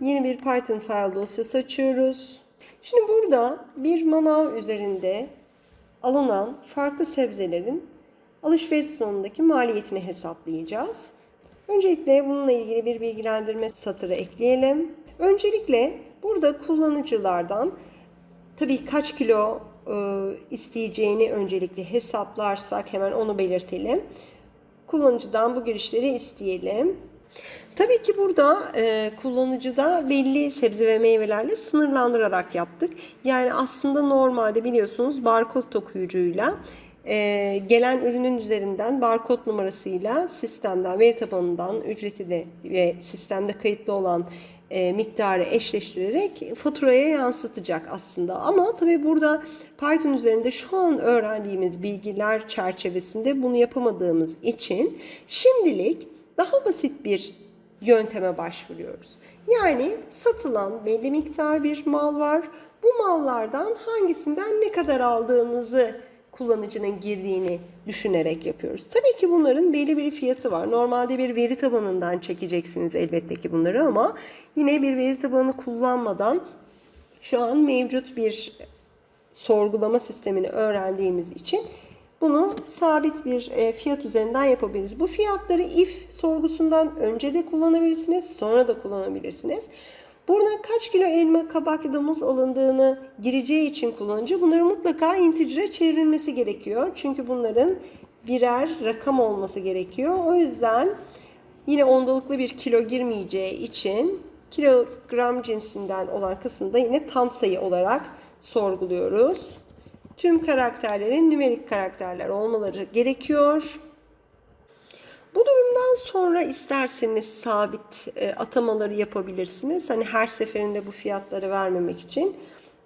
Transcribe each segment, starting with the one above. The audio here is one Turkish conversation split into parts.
yeni bir Python file dosyası açıyoruz. Şimdi burada bir manav üzerinde alınan farklı sebzelerin alışveriş sonundaki maliyetini hesaplayacağız. Öncelikle bununla ilgili bir bilgilendirme satırı ekleyelim. Öncelikle burada kullanıcılardan tabii kaç kilo e, isteyeceğini öncelikle hesaplarsak hemen onu belirtelim. Kullanıcıdan bu girişleri isteyelim. Tabii ki burada e, kullanıcıda belli sebze ve meyvelerle sınırlandırarak yaptık. Yani aslında normalde biliyorsunuz barkod okuyucuyla e, gelen ürünün üzerinden barkod numarasıyla sistemden, veri tabanından ücreti de ve sistemde kayıtlı olan e, miktarı eşleştirerek faturaya yansıtacak aslında. Ama tabii burada Python üzerinde şu an öğrendiğimiz bilgiler çerçevesinde bunu yapamadığımız için şimdilik daha basit bir yönteme başvuruyoruz. Yani satılan belli miktar bir mal var. Bu mallardan hangisinden ne kadar aldığınızı kullanıcının girdiğini düşünerek yapıyoruz. Tabii ki bunların belli bir fiyatı var. Normalde bir veri tabanından çekeceksiniz elbette ki bunları ama yine bir veri tabanı kullanmadan şu an mevcut bir sorgulama sistemini öğrendiğimiz için bunu sabit bir e, fiyat üzerinden yapabiliriz. Bu fiyatları if sorgusundan önce de kullanabilirsiniz, sonra da kullanabilirsiniz. Burada kaç kilo elma, kabak ya da muz alındığını gireceği için kullanıcı bunları mutlaka integer'e çevrilmesi gerekiyor. Çünkü bunların birer rakam olması gerekiyor. O yüzden yine ondalıklı bir kilo girmeyeceği için kilogram cinsinden olan kısmını da yine tam sayı olarak sorguluyoruz. Tüm karakterlerin nümerik karakterler olmaları gerekiyor. Bu durumdan sonra isterseniz sabit e, atamaları yapabilirsiniz. Hani her seferinde bu fiyatları vermemek için.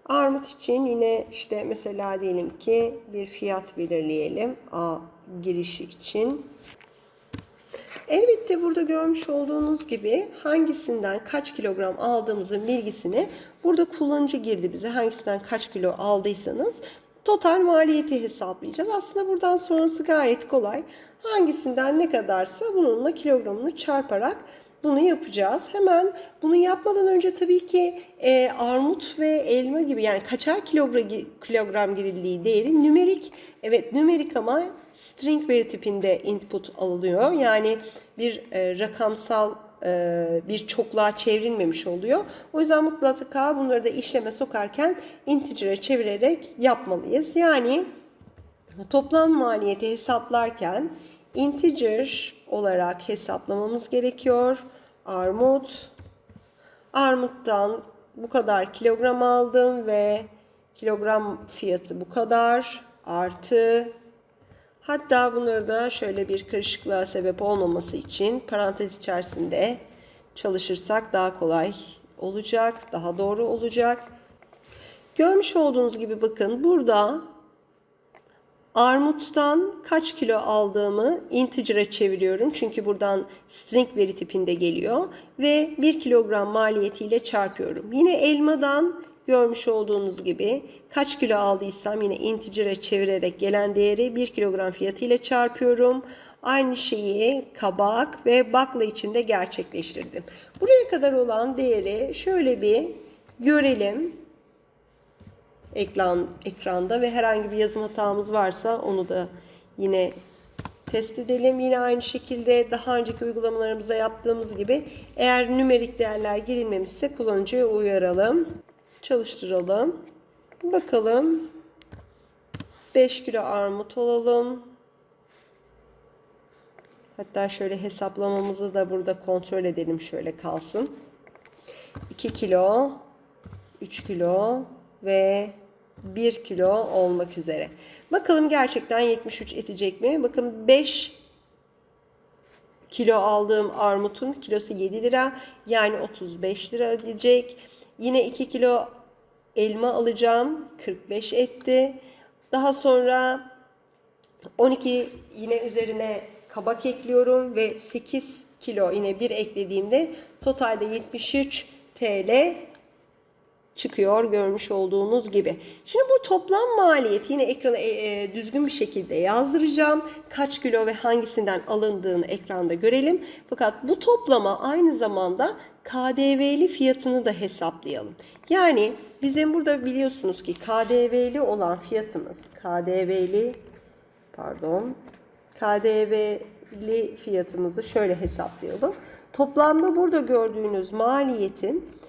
Armut için yine işte mesela diyelim ki bir fiyat belirleyelim. A girişi için. Elbette burada görmüş olduğunuz gibi hangisinden kaç kilogram aldığımızın bilgisini burada kullanıcı girdi bize. Hangisinden kaç kilo aldıysanız total maliyeti hesaplayacağız. Aslında buradan sonrası gayet kolay. Hangisinden ne kadarsa bununla kilogramını çarparak bunu yapacağız. Hemen bunu yapmadan önce tabii ki e, armut ve elma gibi yani kaçar kilogram, kilogram girildiği değeri nümerik. Evet nümerik ama string veri tipinde input alınıyor. Yani bir e, rakamsal bir çokluğa çevrilmemiş oluyor. O yüzden mutlaka bunları da işleme sokarken integer'e çevirerek yapmalıyız. Yani toplam maliyeti hesaplarken integer olarak hesaplamamız gerekiyor. Armut. Armuttan bu kadar kilogram aldım ve kilogram fiyatı bu kadar artı hatta bunları da şöyle bir karışıklığa sebep olmaması için parantez içerisinde çalışırsak daha kolay olacak, daha doğru olacak. Görmüş olduğunuz gibi bakın burada Armuttan kaç kilo aldığımı integer'e çeviriyorum. Çünkü buradan string veri tipinde geliyor. Ve 1 kilogram maliyetiyle çarpıyorum. Yine elmadan görmüş olduğunuz gibi kaç kilo aldıysam yine integer'e çevirerek gelen değeri 1 kilogram fiyatıyla çarpıyorum. Aynı şeyi kabak ve bakla içinde gerçekleştirdim. Buraya kadar olan değeri şöyle bir görelim ekran ekranda ve herhangi bir yazım hatamız varsa onu da yine test edelim. Yine aynı şekilde daha önceki uygulamalarımızda yaptığımız gibi eğer nümerik değerler girilmemişse kullanıcıya uyaralım. Çalıştıralım. Bakalım. 5 kilo armut alalım. Hatta şöyle hesaplamamızı da burada kontrol edelim. Şöyle kalsın. 2 kilo, 3 kilo ve 1 kilo olmak üzere. Bakalım gerçekten 73 etecek mi? Bakın 5 kilo aldığım armutun kilosu 7 lira. Yani 35 lira edecek. Yine 2 kilo elma alacağım. 45 etti. Daha sonra 12 yine üzerine kabak ekliyorum ve 8 kilo yine bir eklediğimde totalde 73 TL çıkıyor görmüş olduğunuz gibi. Şimdi bu toplam maliyet yine ekrana e, e, düzgün bir şekilde yazdıracağım. Kaç kilo ve hangisinden alındığını ekranda görelim. Fakat bu toplama aynı zamanda KDV'li fiyatını da hesaplayalım. Yani bizim burada biliyorsunuz ki KDV'li olan fiyatımız KDV'li pardon KDV'li fiyatımızı şöyle hesaplayalım. Toplamda burada gördüğünüz maliyetin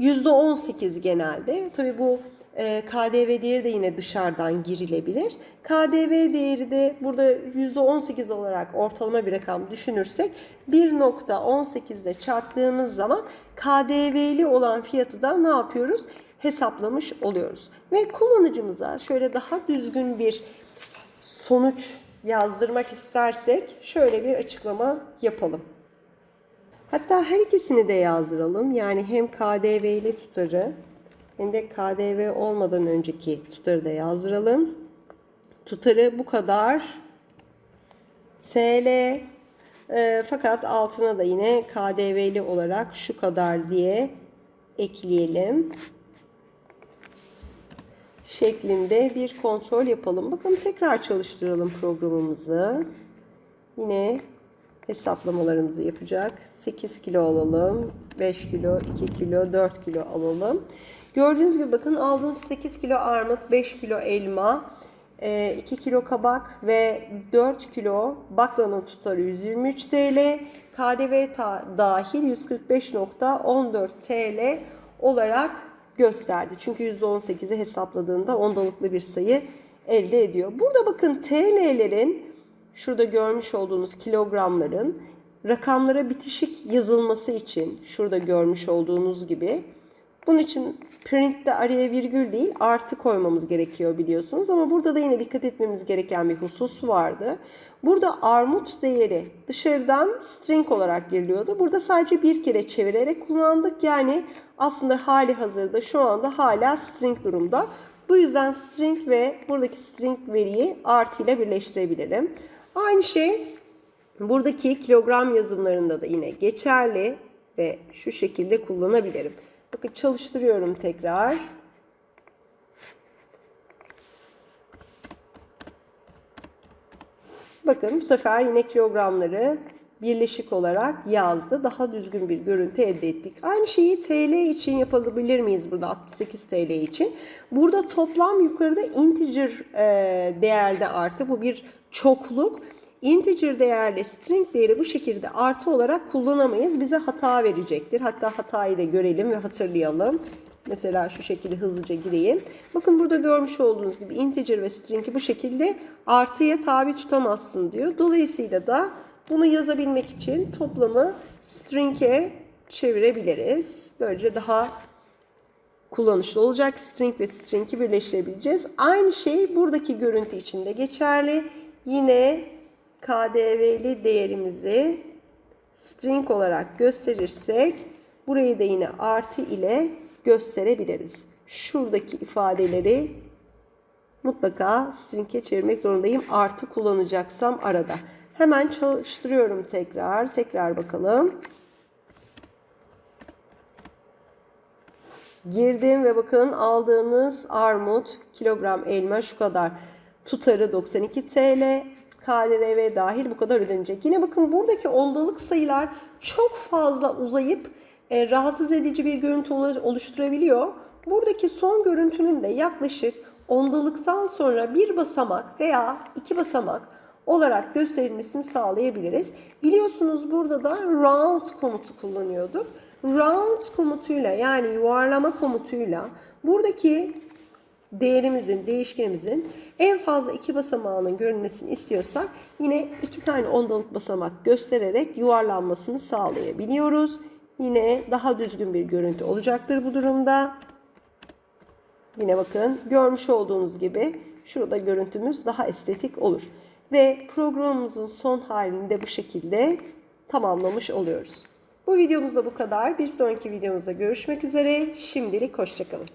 %18 genelde. Tabii bu e, KDV değeri de yine dışarıdan girilebilir. KDV değeri de burada %18 olarak ortalama bir rakam düşünürsek 1.18 ile çarptığımız zaman KDV'li olan fiyatı da ne yapıyoruz? Hesaplamış oluyoruz. Ve kullanıcımıza şöyle daha düzgün bir sonuç yazdırmak istersek şöyle bir açıklama yapalım. Hatta her ikisini de yazdıralım. Yani hem KDV'li tutarı hem de KDV olmadan önceki tutarı da yazdıralım. Tutarı bu kadar TL e, fakat altına da yine KDV'li olarak şu kadar diye ekleyelim. Şeklinde bir kontrol yapalım. Bakın tekrar çalıştıralım programımızı. Yine hesaplamalarımızı yapacak. 8 kilo alalım. 5 kilo, 2 kilo, 4 kilo alalım. Gördüğünüz gibi bakın aldığınız 8 kilo armut, 5 kilo elma, 2 kilo kabak ve 4 kilo baklanın tutarı 123 TL. KDV dahil 145.14 TL olarak gösterdi. Çünkü %18'i hesapladığında ondalıklı bir sayı elde ediyor. Burada bakın TL'lerin şurada görmüş olduğunuz kilogramların rakamlara bitişik yazılması için şurada görmüş olduğunuz gibi bunun için printte araya virgül değil artı koymamız gerekiyor biliyorsunuz ama burada da yine dikkat etmemiz gereken bir husus vardı. Burada armut değeri dışarıdan string olarak giriliyordu. Burada sadece bir kere çevirerek kullandık. Yani aslında hali hazırda şu anda hala string durumda. Bu yüzden string ve buradaki string veriyi artı ile birleştirebilirim. Aynı şey buradaki kilogram yazımlarında da yine geçerli ve şu şekilde kullanabilirim. Bakın çalıştırıyorum tekrar. Bakın bu sefer yine kilogramları birleşik olarak yazdı. Daha düzgün bir görüntü elde ettik. Aynı şeyi TL için yapabilir miyiz burada 68 TL için? Burada toplam yukarıda integer e, değerde artı. Bu bir çokluk. Integer değerli string değeri bu şekilde artı olarak kullanamayız. Bize hata verecektir. Hatta hatayı da görelim ve hatırlayalım. Mesela şu şekilde hızlıca gireyim. Bakın burada görmüş olduğunuz gibi integer ve string'i bu şekilde artıya tabi tutamazsın diyor. Dolayısıyla da bunu yazabilmek için toplamı string'e çevirebiliriz. Böylece daha kullanışlı olacak. String ve string'i birleştirebileceğiz. Aynı şey buradaki görüntü için de geçerli. Yine KDV'li değerimizi string olarak gösterirsek burayı da yine artı ile gösterebiliriz. Şuradaki ifadeleri mutlaka string'e çevirmek zorundayım. Artı kullanacaksam arada. Hemen çalıştırıyorum tekrar. Tekrar bakalım. Girdim ve bakın aldığınız armut, kilogram elma şu kadar. Tutarı 92 TL. KDV dahil bu kadar ödenecek. Yine bakın buradaki ondalık sayılar çok fazla uzayıp e, rahatsız edici bir görüntü oluşturabiliyor. Buradaki son görüntünün de yaklaşık ondalıktan sonra bir basamak veya iki basamak olarak gösterilmesini sağlayabiliriz. Biliyorsunuz burada da round komutu kullanıyorduk. Round komutuyla yani yuvarlama komutuyla buradaki değerimizin, değişkenimizin en fazla iki basamağının görünmesini istiyorsak yine iki tane ondalık basamak göstererek yuvarlanmasını sağlayabiliyoruz. Yine daha düzgün bir görüntü olacaktır bu durumda. Yine bakın görmüş olduğunuz gibi şurada görüntümüz daha estetik olur. Ve programımızın son halini de bu şekilde tamamlamış oluyoruz. Bu videomuzda bu kadar. Bir sonraki videomuzda görüşmek üzere. Şimdilik hoşçakalın.